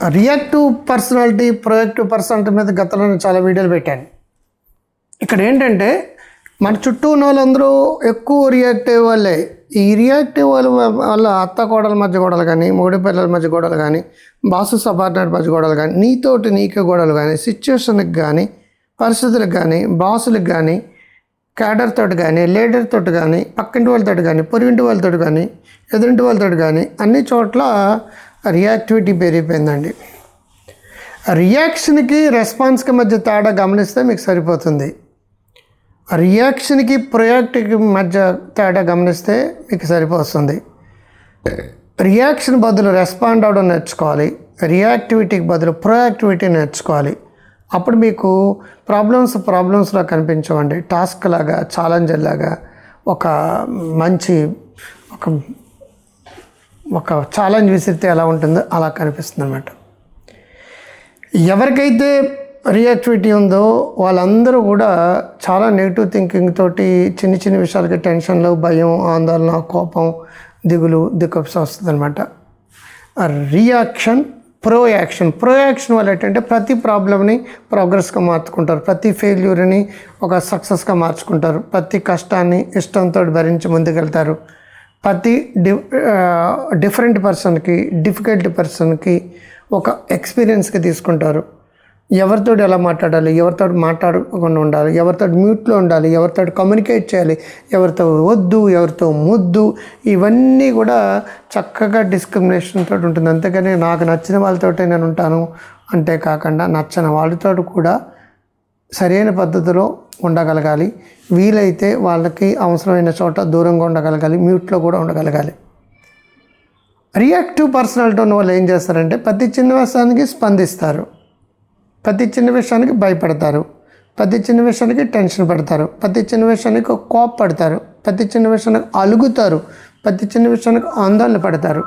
Reactive personality proactive personality మీద గతంలో నేను చాలా వీడియోలు పెట్టాను. ఇక్కడ ఏంటంటే మన చుట్టూ ఉన్న వాళ్ళందరూ ఎక్కువ రియాక్టివ్ వాళ్ళే. ఈ రియాక్టివ్ వాళ్ళ వాళ్ళ అత్త కోడల మధ్య గొడవలు కానీ మొగుడి పిల్లల మధ్య గొడవలు కానీ బాసు సబార్డినేట్ మధ్య గొడవలు కానీ నీతోటి నీకే గొడవలు కానీ సిచ్యువేషన్కి కానీ పరిస్థితులకు కానీ బాసులకు కానీ క్యాడర్ తోటి కానీ లీడర్ తోటి కానీ పక్కింటి వాళ్ళతో కానీ పొరుగింటి వాళ్ళతో కానీ ఎదురింటి వాళ్ళతో కానీ అన్ని చోట్ల రియాక్టివిటీ పెరిగిపోయిందండి. రియాక్షన్కి రెస్పాన్స్కి మధ్య తేడా గమనిస్తే మీకు సరిపోతుంది. రియాక్షన్కి ప్రొయాక్ట్కి మధ్య తేడా గమనిస్తే మీకు సరిపోతుంది. రియాక్షన్ బదులు రెస్పాండ్ అవడం నేర్చుకోవాలి. రియాక్టివిటీకి బదులు ప్రొయాక్టివిటీ నేర్చుకోవాలి. అప్పుడు మీకు ప్రాబ్లమ్స్ ప్రాబ్లమ్స్లో కనిపించవండి. టాస్క్ లాగా ఛాలెంజర్ లాగా ఒక మంచి ఒక ఒక ఛాలెంజ్ విసిరితే ఎలా ఉంటుందో అలా కనిపిస్తుంది అనమాట ఎవరికైతే రియాక్టివిటీ ఉందో వాళ్ళందరూ కూడా చాలా నెగిటివ్ థింకింగ్ తోటి చిన్న చిన్న విషయాలకి టెన్షన్లు భయం ఆందోళన కోపం దిగులు దిక్కప్స్ వస్తుంది అనమాట reaction pro action pro action వల్ల ఏంటంటే ప్రతి ప్రాబ్లమ్ని ప్రోగ్రెస్గా మార్చుకుంటారు. ప్రతి ఫెయిల్యూర్ని ఒక సక్సెస్గా మార్చుకుంటారు. ప్రతి కష్టాన్ని ఇష్టంతో భరించి ముందుకెళ్తారు. ప్రతి డి డిఫరెంట్ పర్సన్కి డిఫికల్ట్ పర్సన్కి ఒక ఎక్స్పీరియన్స్కి తీసుకుంటారు. ఎవరితో ఎలా మాట్లాడాలి ఎవరితో మాట్లాడకుండా ఉండాలి ఎవరితో మ్యూట్లో ఉండాలి ఎవరితో కమ్యూనికేట్ చేయాలి ఎవరితో వద్దు ఎవరితో ముద్దు ఇవన్నీ కూడా చక్కగా డిస్క్రిమినేషన్తో ఉంటుంది. అంతేకాని నాకు నచ్చిన వాళ్ళతోటే నేను ఉంటాను అంతే కాకుండా నచ్చని వాళ్ళతో కూడా సరైన పద్ధతిలో ఉండగలగాలి. వీలైతే వాళ్ళకి అవసరమైన చోట దూరంగా ఉండగలగాలి. మ్యూట్లో కూడా ఉండగలగాలి. రియాక్టివ్ పర్సనాలిటీ ఉన్న వాళ్ళు ఏం చేస్తారంటే ప్రతి చిన్న విషయానికి స్పందిస్తారు. ప్రతి చిన్న విషయానికి భయపడతారు. ప్రతి చిన్న విషయానికి టెన్షన్ పడతారు. ప్రతి చిన్న విషయానికి కోపపడతారు ప్రతి చిన్న విషయానికి అలుగుతారు. ప్రతి చిన్న విషయానికి ఆందోళన పడతారు.